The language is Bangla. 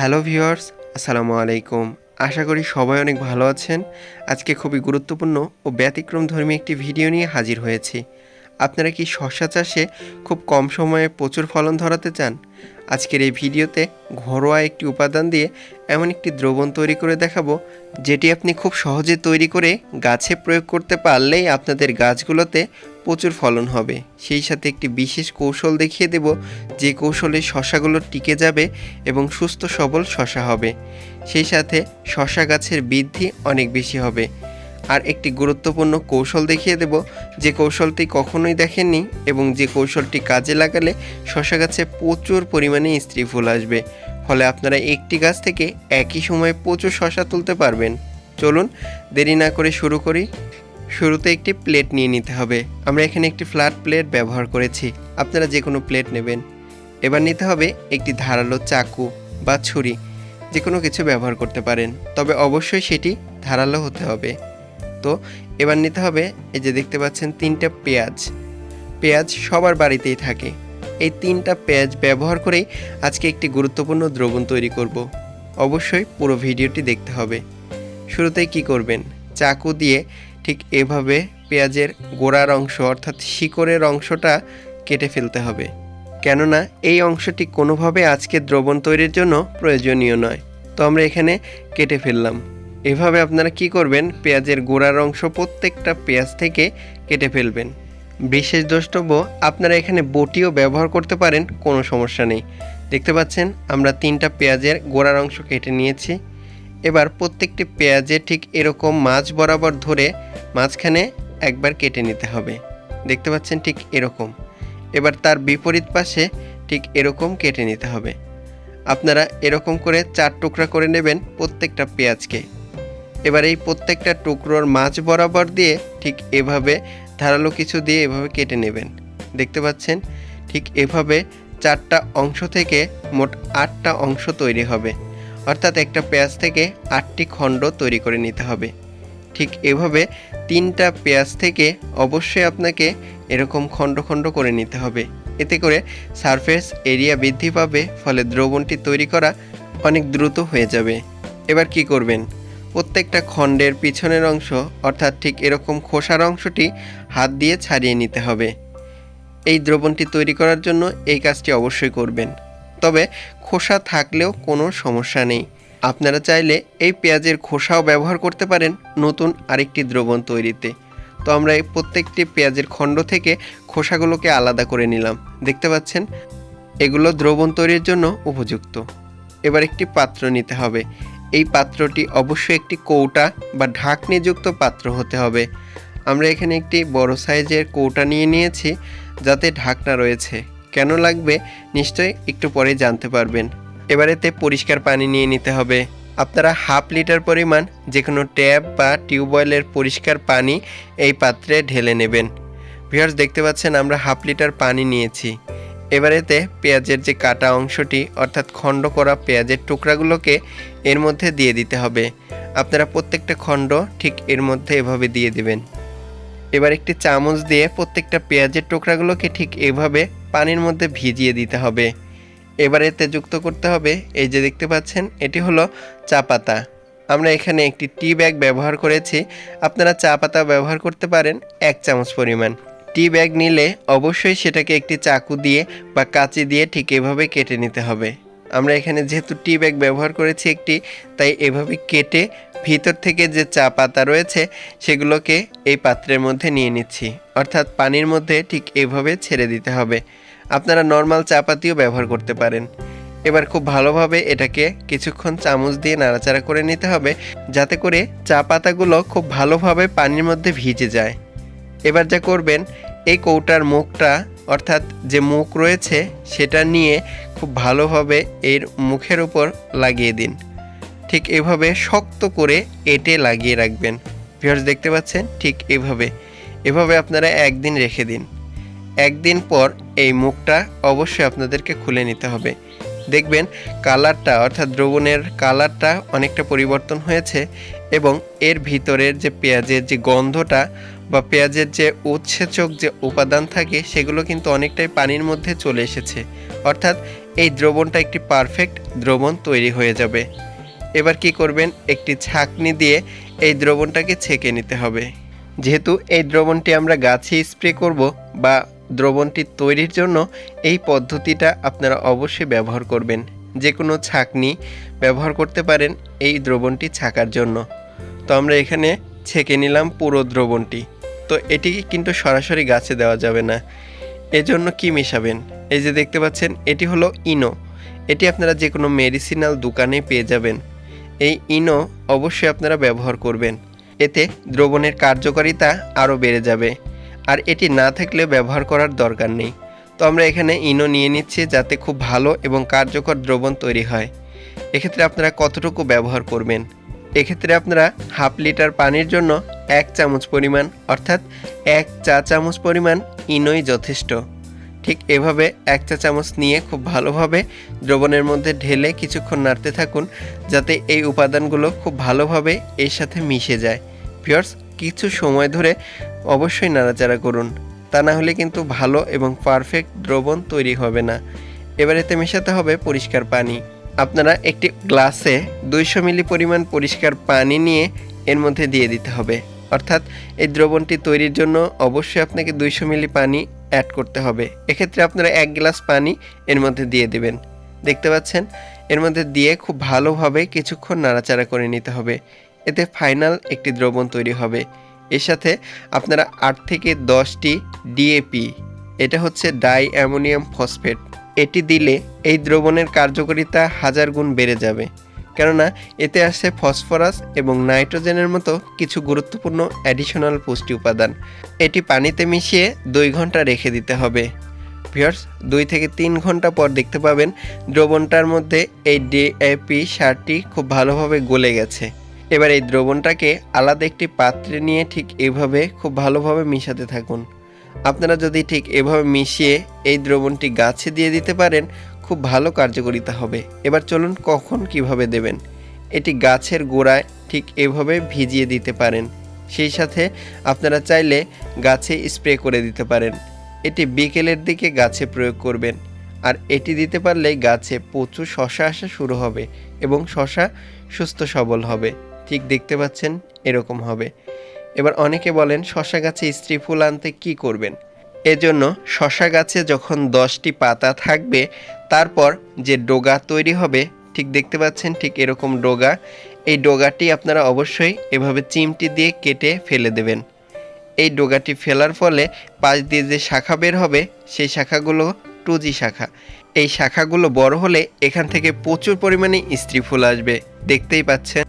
হ্যালো ভিউয়ার্স, আসসালামু আলাইকুম। আশা করি সবাই অনেক ভালো আছেন। আজকে খুবই গুরুত্বপূর্ণ ও ব্যতিক্রম ধর্মী একটি ভিডিও নিয়ে হাজির হয়েছি। আপনারা কি শশা চাষে খুব কম সময়ে প্রচুর ফলন ধরাতে চান? আজকের এই ভিডিওতে ঘরোয়া একটি উপাদান দিয়ে এমন একটি দ্রবণ তৈরি করে দেখাবো, যেটি আপনি খুব সহজে তৈরি করে গাছে প্রয়োগ করতে পারলেই আপনাদের গাছগুলোতে প্রচুর ফলন হবে। সেই সাথে একটি বিশেষ কৌশল দেখিয়ে দেব যে কৌশলে শশাগুলো টিকে যাবে এবং সুস্থ সবল শশা হবে। সেই সাথে শশা গাছের বৃদ্ধি অনেক বেশি হবে। আর একটি গুরুত্বপূর্ণ কৌশল দেখিয়ে দেব যে কৌশলটি কখনোই দেখেননি এবং যে কৌশলটি কাজে লাগালে শশা গাছে প্রচুর পরিমাণে স্ত্রী ফুল আসবে। ফলে আপনারা একটি গাছ থেকে একই সময়ে প্রচুর শশা তুলতে পারবেন। চলুন দেরি না করে শুরু করি। শুরুতে একটি প্লেট নিয়ে নিতে হবে। আমরা এখানে একটি ফ্ল্যাট প্লেট ব্যবহার করেছি। আপনারা যে কোনো প্লেট নেবেন। এবার নিতে হবে একটি ধারালো চাকু বা ছুরি। যে কোনো কিছু ব্যবহার করতে পারেন। তবে অবশ্যই সেটি ধারালো হতে হবে। তো, এবার নিতে হবে এই যে দেখতে পাচ্ছেন তিনটা পেঁয়াজ। পেঁয়াজ সবার বাড়িতেই থাকে। এই তিনটা পেঁয়াজ ব্যবহার করেই আজকে একটি গুরুত্বপূর্ণ দ্রবণ তৈরি করব। অবশ্যই পুরো ভিডিওটি দেখতে হবে। শুরুতেই কি করবেন? চাকু দিয়ে ঠিক এভাবে পেঁয়াজের গোড়ার অংশ অর্থাৎ শিকড়ের অংশটা কেটে ফেলতে হবে। কেননা এই অংশটি কোনোভাবে আজকে দ্রবণ তৈরির জন্য প্রয়োজনীয় নয়। তো আমরা এখানে কেটে ফেললাম। এভাবে আপনারা কি করবেন? পেঁয়াজের গোড়ার অংশ প্রত্যেকটা পেঁয়াজ থেকে কেটে ফেলবেন। বিশেষ দ্রষ্টব্য, আপনারা এখানে বটিও ব্যবহার করতে পারেন, কোনো সমস্যা নেই। দেখতে পাচ্ছেন, আমরা তিনটা পেঁয়াজের গোড়ার অংশ কেটে নিয়েছি। এবার প্রত্যেকটি পেঁয়াজে ঠিক এরকম মাছ বরাবর ধরে মাঝখানে একবার কেটে নিতে হবে। দেখতে পাচ্ছেন ঠিক এরকম। এবার তার বিপরীত পাশে ঠিক এরকম কেটে নিতে হবে। আপনারা এরকম করে চার টুকরা করে নেবেন প্রত্যেকটা পেঁয়াজকে। এবার এই প্রত্যেকটা টুকরোর মাছ বরাবর দিয়ে ঠিক এভাবে ধারালো কিছু দিয়ে এভাবে কেটে নেবেন। দেখতে পাচ্ছেন? ঠিক এভাবে চারটা অংশ থেকে মোট আটটা অংশ তৈরি হবে। অর্থাৎ একটা পেঁয়াজ থেকে আটটি খণ্ড তৈরি করে নিতে হবে। ঠিক এভাবে তিনটা পেঁয়াজ থেকে অবশ্যই আপনাকে এরকম খণ্ড খণ্ড করে নিতে হবে। এতে করে সারফেস এরিয়া বৃদ্ধি পাবে, ফলে দ্রবণটি তৈরি করা অনেক দ্রুত হয়ে যাবে। এবার কি করবেন? প্রত্যেকটা খণ্ডের পিছনের অংশ, অর্থাৎ ঠিক এরকম খোসার অংশটি হাত দিয়ে ছাড়িয়ে নিতে হবে। এই দ্রবণটি তৈরি করার জন্য এই কাজটি অবশ্যই করবেন। তবে খোসা থাকলেও কোনো সমস্যা নেই। আপনারা চাইলে এই পেঁয়াজের খোসাও ব্যবহার করতে পারেন নতুন আরেকটি দ্রবণ তৈরিতে। তো আমরা এই প্রত্যেকটি পেঁয়াজের খণ্ড থেকে খোসাগুলোকে আলাদা করে নিলাম। দেখতে পাচ্ছেন? এগুলো দ্রবণ তৈরির জন্য উপযুক্ত। এবার একটি পাত্র নিতে হবে। এই পাত্রটি অবশ্যই একটি কৌটা বা ঢাকনিযুক্ত পাত্র হতে হবে। আমরা এখানে একটি বড় সাইজের কৌটা নিয়ে নিয়েছি, যাতে ঢাকনা রয়েছে। কেন লাগবে? নিশ্চয়ই একটু পরে জানতে পারবেন। এবার এতে পরিষ্কার পানি নিয়ে নিতে হবে। আপনারা হাফ লিটার পরিমাণ যে কোনো ট্যাপ বা টিউবওয়েলের পরিষ্কার পানি এই পাত্রে ঢেলে নেবেন। ভিউয়ার্স, দেখতে পাচ্ছেন আমরা হাফ লিটার পানি নিয়েছি। এবারেতে পেঁয়াজের যে কাটা অংশটি, অর্থাৎ খণ্ড করা পেঁয়াজের টুকরাগুলোকে এর মধ্যে দিয়ে দিতে হবে। আপনারা প্রত্যেকটা খণ্ড ঠিক এর মধ্যে এভাবে দিয়ে দেবেন। এবার একটি চামচ দিয়ে প্রত্যেকটা পেঁয়াজের টুকরাগুলোকে ঠিক এভাবে পানির মধ্যে ভিজিয়ে দিতে হবে। এবার এতে যুক্ত করতে হবে। এই যে দেখতে পাচ্ছেন, এটি হলো চা পাতা। আমরা এখানে একটি টি ব্যাগ ব্যবহার করেছি। আপনারা চা পাতা ব্যবহার করতে পারেন এক চামচ পরিমাণ। টি ব্যাগ নিলে অবশ্যই সেটাকে একটি চাকু দিয়ে বা কাঁচি দিয়ে ঠিক এভাবে কেটে নিতে হবে। আমরা এখানে যেহেতু টি ব্যাগ ব্যবহার করেছি একটি, তাই এভাবে কেটে ভিতর থেকে যে চা পাতা রয়েছে, সেগুলোকে এই পাত্রের মধ্যে নিয়ে নিচ্ছি। অর্থাৎ পানির মধ্যে ঠিক এভাবে ছেড়ে দিতে হবে। আপনারা নর্মাল চা পাতিও ব্যবহার করতে পারেন। এবার খুব ভালোভাবে এটাকে কিছুক্ষণ চামচ দিয়ে নাড়াচাড়া করে নিতে হবে, যাতে করে চা পাতাগুলো খুব ভালোভাবে পানির মধ্যে ভিজে যায়। এবার যা করবেন, এই কৌটার মুখটা, অর্থাৎ যে মুখ রয়েছে, সেটা নিয়ে খুব ভালোভাবে এর মুখের উপর লাগিয়ে দিন। ঠিক এভাবে শক্ত করে এটে লাগিয়ে রাখবেন। ভিউয়ার্স, দেখতে পাচ্ছেন? ঠিক এভাবে। এভাবে আপনারা একদিন রেখে দিন। একদিন পর এই মুখটা অবশ্যই আপনাদেরকে খুলে নিতে হবে। দেখবেন কালারটা, অর্থাৎ দ্রবণের কালারটা অনেকটা পরিবর্তন হয়েছে এবং এর ভিতরের যে পেঁয়াজের যে গন্ধটা বা পেঁয়াজের যে উৎসেচক যে উপাদান থাকে, সেগুলো কিন্তু অনেকটাই পানির মধ্যে চলে এসেছে। অর্থাৎ এই দ্রবণটা একটি পারফেক্ট দ্রবণ তৈরি হয়ে যাবে। এবার কি করবেন? একটি ছাঁকনি দিয়ে এই দ্রবণটাকে ছেঁকে নিতে হবে। যেহেতু এই দ্রবণটি আমরা গাছে স্প্রে করব বা দ্রবণটি তৈরির জন্য এই পদ্ধতিটা আপনারা অবশ্যই ব্যবহার করবেন। যে কোনো ছাঁকনি ব্যবহার করতে পারেন এই দ্রবণটি ছাকার জন্য। তো আমরা এখানে ছেঁকে নিলাম পুরো দ্রবণটি। তো এটিকে কিন্তু সরাসরি গাছে দেওয়া যাবে না। এজন্য কি মেশাবেন? এই যে দেখতে পাচ্ছেন, এটি হলো ইনো। এটি আপনারা যে কোনো মেডিসিনাল দোকানে পেয়ে যাবেন। এই ইনো অবশ্যই আপনারা ব্যবহার করবেন। এতে দ্রবণের কার্যকারিতা আরও বেড়ে যাবে। আর এটি না থাকলে ব্যবহার করার দরকার নেই। তো আমরা এখানে ইনো নিয়ে নিচ্ছি যাতে খুব ভালো এবং কার্যকর দ্রবণ তৈরি হয়। এক্ষেত্রে আপনারা কতটুকু ব্যবহার করবেন? এক্ষেত্রে আপনারা হাফ লিটার পানির জন্য এক চামচ পরিমাণ অর্থাৎ এক চা চামচ পরিমাণ ইনোই যথেষ্ট। ঠিক এভাবে এক চা চামচ নিয়ে খুব ভালোভাবে দ্রবণের মধ্যে ঢেলে কিছুক্ষণ নাড়তে থাকুন, যাতে এই উপাদানগুলো খুব ভালোভাবে এর সাথে মিশে যায়। পিয়ার্স কিছু সময় ধরে অবশ্যই নাড়াচাড়া করুন। তা না হলে কিন্তু ভালো এবং পারফেক্ট দ্রবণ তৈরি হবে না। এবার এতে মেশাতে হবে পরিষ্কার পানি। আপনারা একটি গ্লাসে দুইশো মিলি পরিমাণ পরিষ্কার পানি নিয়ে এর মধ্যে দিয়ে দিতে হবে। অর্থাৎ এই দ্রবণটি তৈরির জন্য অবশ্যই আপনাকে দুইশো মিলি পানি অ্যাড করতে হবে। এক্ষেত্রে আপনারা এক গ্লাস পানি এর মধ্যে দিয়ে দেবেন। দেখতে পাচ্ছেন? এর মধ্যে দিয়ে খুব ভালোভাবে কিছুক্ষণ নাড়াচাড়া করে নিতে হবে। এতে ফাইনাল একটি দ্রবণ তৈরি হবে। এর সাথে আপনারা আট থেকে দশটি ডিএপি এটা হচ্ছে ডাই অ্যামোনিয়াম ফসফেট, এটি দিলে এই দ্রবণের কার্যকারিতা হাজার গুণ বেড়ে যাবে। কেননা, এতে আসে ফসফরাস এবং নাইট্রোজেনের মতো কিছু গুরুত্বপূর্ণ অ্যাডিশনাল পুষ্টি উপাদান। এটি পানিতে মিশিয়ে দুই ঘণ্টা রেখে দিতে হবে। ভিউয়ার্স, দুই থেকে তিন ঘণ্টা পর দেখতে পাবেন দ্রবণটার মধ্যে এই ডিএপি সারটি খুব ভালোভাবে গলে গেছে। এবার এই দ্রবণটাকে আলাদা একটি পাত্রে নিয়ে ঠিক এভাবে খুব ভালোভাবে মিশাতে থাকুন। আপনারা যদি ঠিক এভাবে মিশিয়ে এই দ্রবণটি গাছে দিয়ে দিতে পারেন, খুব ভালো কার্যকারিতা হবে। এবার চলুন কখন কীভাবে দেবেন। এটি গাছের গোড়ায় ঠিক এভাবে ভিজিয়ে দিতে পারেন। সেই সাথে আপনারা চাইলে গাছে স্প্রে করে দিতে পারেন। এটি বিকেলের দিকে গাছে প্রয়োগ করবেন। আর এটি দিতে পারলেই গাছে প্রচুর শশা আসা শুরু হবে এবং শশা সুস্থ সবল হবে। ঠিক দেখতে পাচ্ছেন, এরকম হবে। এবার অনেকে বলেন, শশা গাছে স্ত্রী ফুল আনতে কি করবেন? এজন্য শশা গাছে যখন দশটি পাতা থাকবে, তারপর যে ডোগা তৈরি হবে, ঠিক দেখতে পাচ্ছেন, ঠিক এরকম ডোগা। এই ডোগাটি আপনারা অবশ্যই এভাবে চিমটি দিয়ে কেটে ফেলে দেবেন। এই ডোগাটি ফেলার ফলে পাশ দিয়ে যে শাখা বের হবে, সেই শাখাগুলো টুজি শাখা। এই শাখাগুলো বড় হলে এখান থেকে প্রচুর পরিমাণে স্ত্রী ফুল আসবে। দেখতেই পাচ্ছেন।